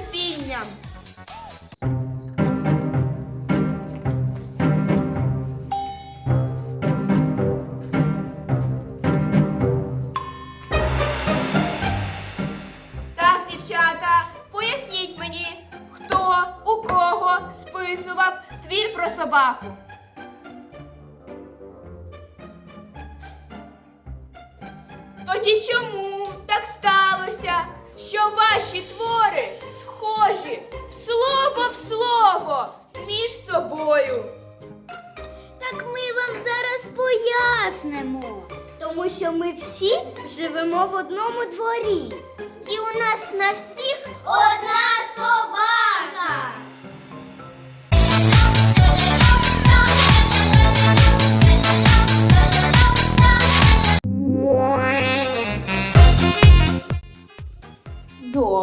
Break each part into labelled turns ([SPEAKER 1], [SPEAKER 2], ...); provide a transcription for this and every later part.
[SPEAKER 1] терпінням. Так, дівчата, поясніть мені, хто у кого списував твір про собаку. Тоді чому так сталося, що ваші твори? Схожі в слово в слово між собою?
[SPEAKER 2] Так ми вам зараз пояснимо. Тому що ми всі живемо в одному дворі. І у нас на всіх одна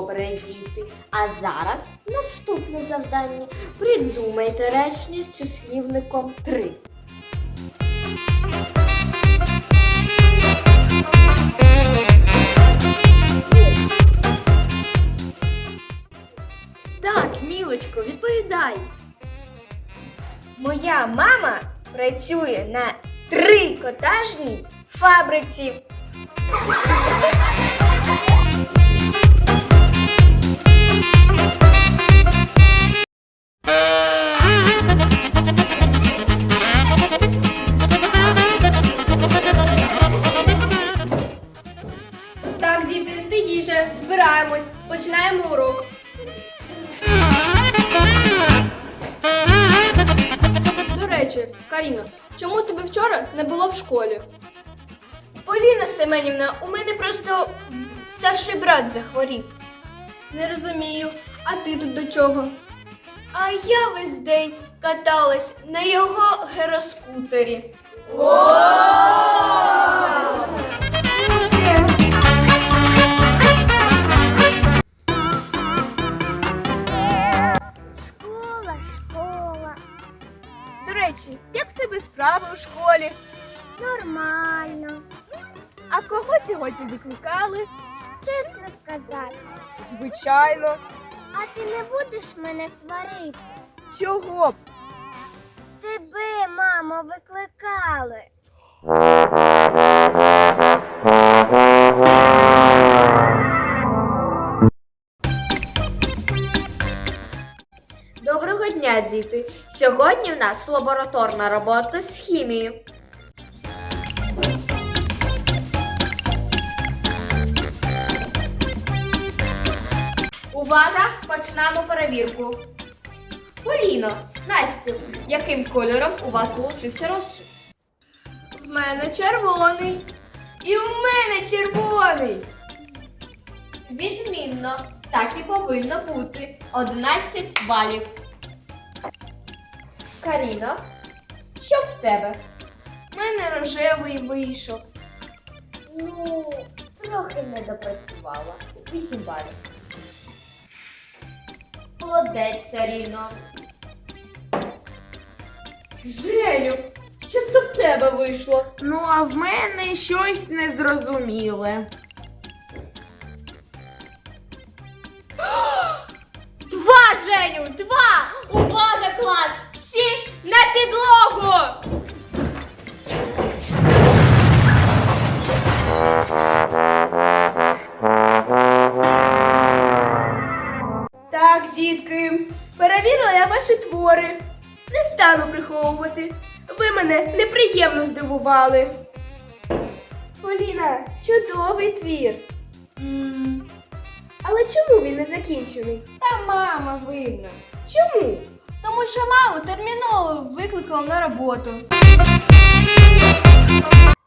[SPEAKER 2] Добре, діти. А зараз наступне завдання. Придумайте речення з числівником 3.
[SPEAKER 1] Так, мілочко, відповідай.
[SPEAKER 2] Моя мама працює на трикотажній фабриці.
[SPEAKER 1] Так, діти, тихіше, збираємось, починаємо урок. До речі, Каріно, чому тебе вчора не було в школі? Поліна Семенівна, у мене просто старший брат захворів. Не розумію, а ти тут до чого? А я весь день каталась на його героскутері.
[SPEAKER 2] Школа,
[SPEAKER 1] речі, як в тебе справи у школі?
[SPEAKER 2] Нормально.
[SPEAKER 1] А кого сьогодні викликали?
[SPEAKER 2] Чесно сказати.
[SPEAKER 1] Звичайно.
[SPEAKER 2] А ти не будеш мене сварити?
[SPEAKER 1] Чого б?
[SPEAKER 2] Тебе, мамо, викликали.
[SPEAKER 3] Доброго дня, діти! Сьогодні в нас лабораторна робота з хімією.
[SPEAKER 1] Увага! Починаємо перевірку.
[SPEAKER 3] Поліно, Настю, яким кольором у вас залишився розчин?
[SPEAKER 1] В мене червоний. І у мене червоний.
[SPEAKER 3] Відмінно, так і повинно бути 11 балів. Каріно, що в тебе?
[SPEAKER 1] У мене рожевий вийшов.
[SPEAKER 3] Ну, трохи не допрацювала. 8 балів. Молодець, Аріно. Женю, що це в тебе вийшло?
[SPEAKER 4] Ну, а в мене щось незрозуміле.
[SPEAKER 1] Так, дітки, перевірила я ваші твори. Не стану приховувати. Ви мене неприємно здивували. Поліна, чудовий твір. м але чому він не закінчений?
[SPEAKER 3] Та мама винна.
[SPEAKER 1] Чому?
[SPEAKER 3] Тому що маму терміново викликала на роботу.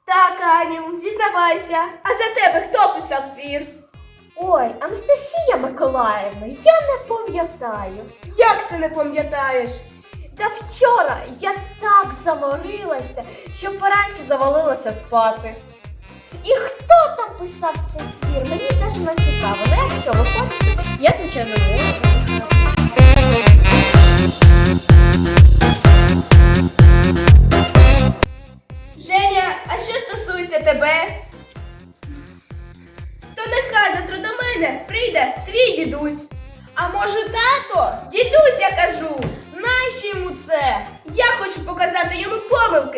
[SPEAKER 1] Так, Аню, зізнавайся. А за тебе хто писав твір?
[SPEAKER 3] Ой, Анастасія Миколаївна, я не пам'ятаю.
[SPEAKER 1] Як це не пам'ятаєш?
[SPEAKER 3] Та вчора я так заморилася, що поранці завалилася спати. І хто там писав цей твір? Мені теж не цікаво. Ну, якщо ви хочете, я звичайно можу.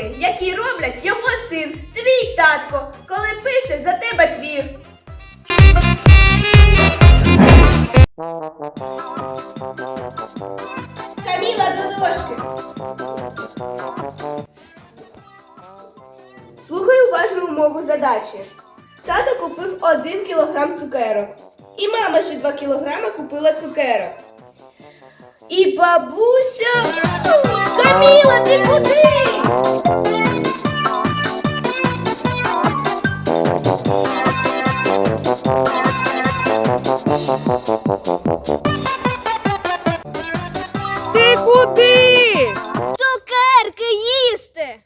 [SPEAKER 1] Помилки, які роблять його син, твій татко, коли пише за тебе твір. Каміла,
[SPEAKER 5] до дошки.
[SPEAKER 1] Слухай уважно умову задачі. Тато купив один кілограм цукерок. І мама ще два кілограми купила цукерок. І бабуся. Каміла, ти куди?
[SPEAKER 4] Ти куди?
[SPEAKER 2] Цукерки їсти.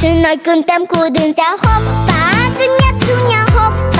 [SPEAKER 2] Шиной кунтам кудинся хоппа, цуня цуня татау лумя